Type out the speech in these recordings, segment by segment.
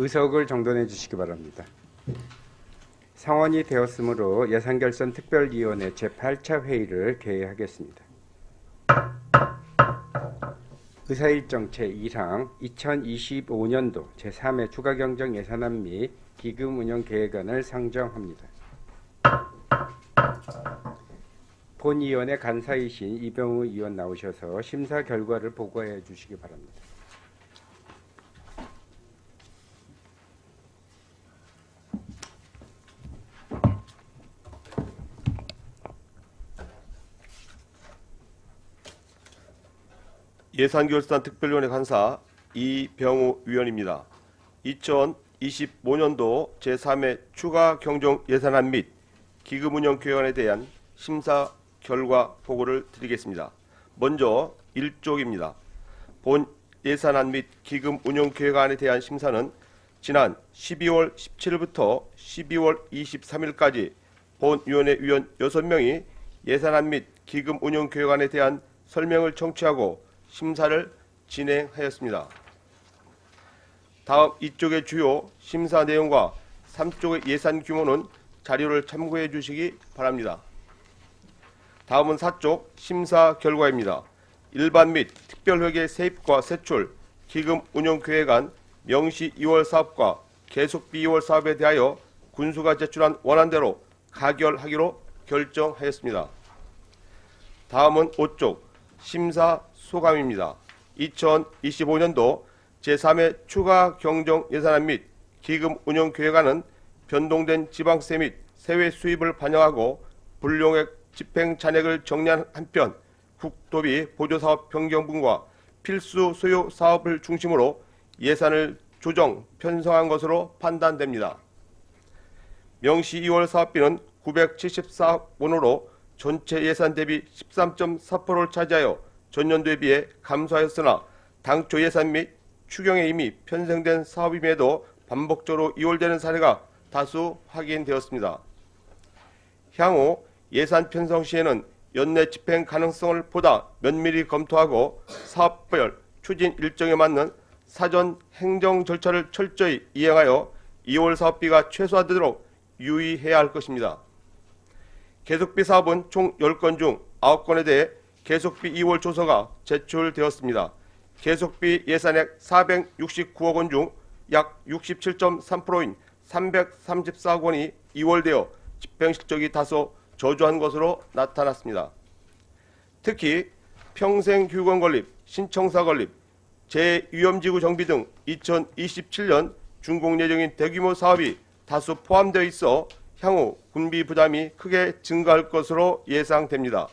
의석을 정돈해 주시기 바랍니다. 상원이 되었으므로 예산결산 특별위원회 제8차 회의를 개회하겠습니다. 의사일정 제1항 2025년도 제3회 추가경정 예산안 및 기금 운영 계획안을 상정합니다. 본위원회 간사이신 이병우 의원 나오셔서 심사 결과를 보고해 주시기 바랍니다. 예산결산 특별위원회 간사 이병우 위원입니다. 2025년도 제3회 추가 경정 예산안 및 기금 운영 계획안에 대한 심사 결과 보고를 드리겠습니다. 먼저 1쪽입니다. 본 예산안 및 기금 운영 계획안에 대한 심사는 지난 12월 17일부터 12월 23일까지 본위원회 위원 6명이 예산안 및 기금 운영 계획안에 대한 설명을 청취하고 심사를 진행하였습니다. 다음 이쪽의 주요 심사 내용과 3쪽의 예산 규모는 자료를 참고해 주시기 바랍니다. 다음은 4쪽 심사 결과입니다. 일반 및 특별회계 세입과 세출, 기금 운용 계획안, 명시 2월 사업과 계속비 2월 사업에 대하여 군수가 제출한 원안대로 가결하기로 결정하였습니다. 다음은 5쪽 심사 소감입니다. 2025년도 제3회 추가 경정 예산안 및 기금 운영 계획안은 변동된 지방세 및 세외 수입을 반영하고 불용액 집행 잔액을 정리한 한편 국도비 보조사업 변경분과 필수 소요 사업을 중심으로 예산을 조정 편성한 것으로 판단됩니다. 명시 2월 사업비는 974원으로 전체 예산 대비 13.4%를 차지하여 전년도에 비해 감소하였으나 당초 예산 및 추경에 이미 편성된 사업임에도 반복적으로 이월되는 사례가 다수 확인되었습니다. 향후 예산 편성 시에는 연내 집행 가능성을 보다 면밀히 검토하고 사업별 추진 일정에 맞는 사전 행정 절차를 철저히 이행하여 2월 사업비가 최소화되도록 유의해야 할 것입니다. 계속비 사업은 총 10건 중 9건에 대해 계속비 2월 조서가 제출되었습니다. 계속비 예산액 469억 원 중 약 67.3%인 334억 원이 2월되어 집행 실적이 다소 저조한 것으로 나타났습니다. 특히 평생교육원 건립, 신청사 건립, 재위험지구 정비 등 2027년 준공 예정인 대규모 사업이 다수 포함되어 있어 향후 군비 부담이 크게 증가할 것으로 예상됩니다.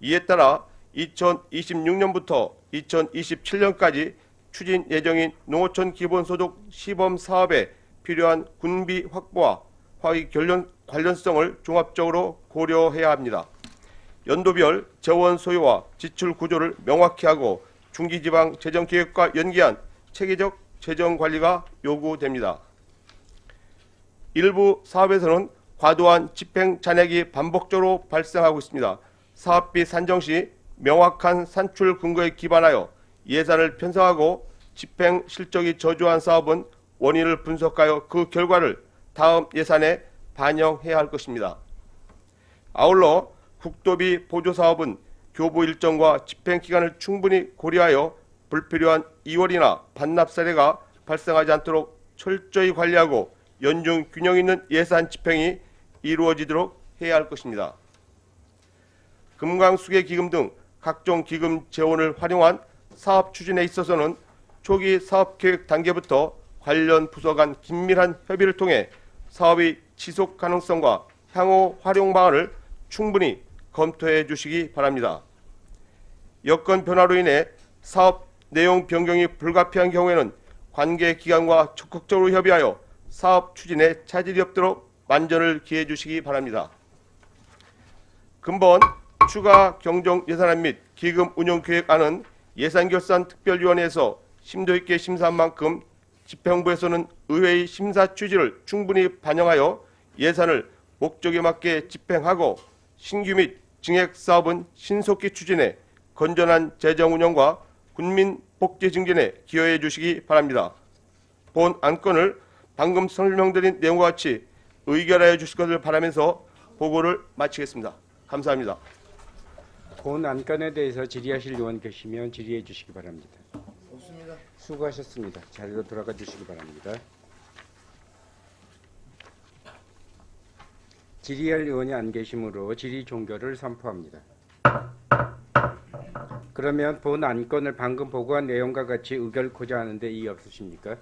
이에 따라 2026년부터 2027년까지 추진 예정인 농어촌 기본소득 시범 사업에 필요한 군비 확보와 관련, 관련성을 종합적으로 고려해야 합니다. 연도별 재원 소요와 지출 구조를 명확히 하고 중기지방 재정 계획과 연계한 체계적 재정 관리가 요구됩니다. 일부 사업에서는 과도한 집행 잔액이 반복적으로 발생하고 있습니다. 사업비 산정 시 명확한 산출 근거에 기반하여 예산을 편성하고 집행 실적이 저조한 사업은 원인을 분석하여 그 결과를 다음 예산에 반영해야 할 것입니다. 아울러 국도비 보조 사업은 교부 일정과 집행 기간을 충분히 고려하여 불필요한 이월이나 반납 사례가 발생하지 않도록 철저히 관리하고 연중 균형 있는 예산 집행이 이루어지도록 해야 할 것입니다. 금강수계 기금 등 각종 기금 재원을 활용한 사업 추진에 있어서는 초기 사업 계획 단계부터 관련 부서 간 긴밀한 협의를 통해 사업의 지속 가능성과 향후 활용 방안을 충분히 검토해 주시기 바랍니다. 여건 변화로 인해 사업 내용 변경이 불가피한 경우에는 관계 기관과 적극적으로 협의하여 사업 추진에 차질이 없도록 만전을 기해 주시기 바랍니다. 근본 추가 경정 예산안 및 기금 운영 계획안은 예산결산 특별위원회에서 심도 있게 심사한 만큼 집행부에서는 의회의 심사 취지를 충분히 반영하여 예산을 목적에 맞게 집행하고 신규 및 증액 사업은 신속히 추진해 건전한 재정 운영과 국민 복지 증진에 기여해 주시기 바랍니다. 본 안건을 방금 설명드린 내용과 같이 의결하여 주실 것을 바라면서 보고를 마치겠습니다. 감사합니다. 본 안건에 대해서 질의하실 의원 계시면 질의해 주시기 바랍니다. 없습니다. 수고하셨습니다. 자리로 돌아가 주시기 바랍니다. 질의할 의원이 안 계시므로 질의 종결을 선포합니다. 그러면 본 안건을 방금 보고한 내용과 같이 의결코자 하는데 이의 없으십니까?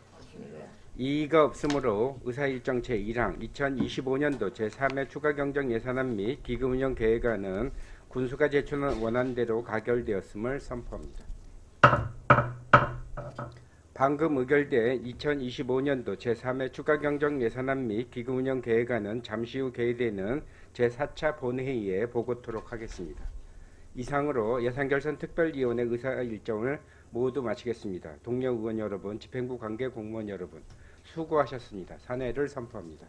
이의가 없으므로 의사일정 제1항 2025년도 제3회 추가경정 예산안 및 기금운영 계획안은 군수가 제출한 원안대로 가결되었음을 선포합니다. 방금 의결된 2025년도 제3회 추가경정 예산안 및 기금운영 계획안은 잠시 후 개의되는 제4차 본회의에 보고토록 하겠습니다. 이상으로 예산결산 특별위원회 의사 일정을 모두 마치겠습니다. 동료 의원 여러분, 집행부 관계 공무원 여러분, 수고하셨습니다. 사내를 선포합니다.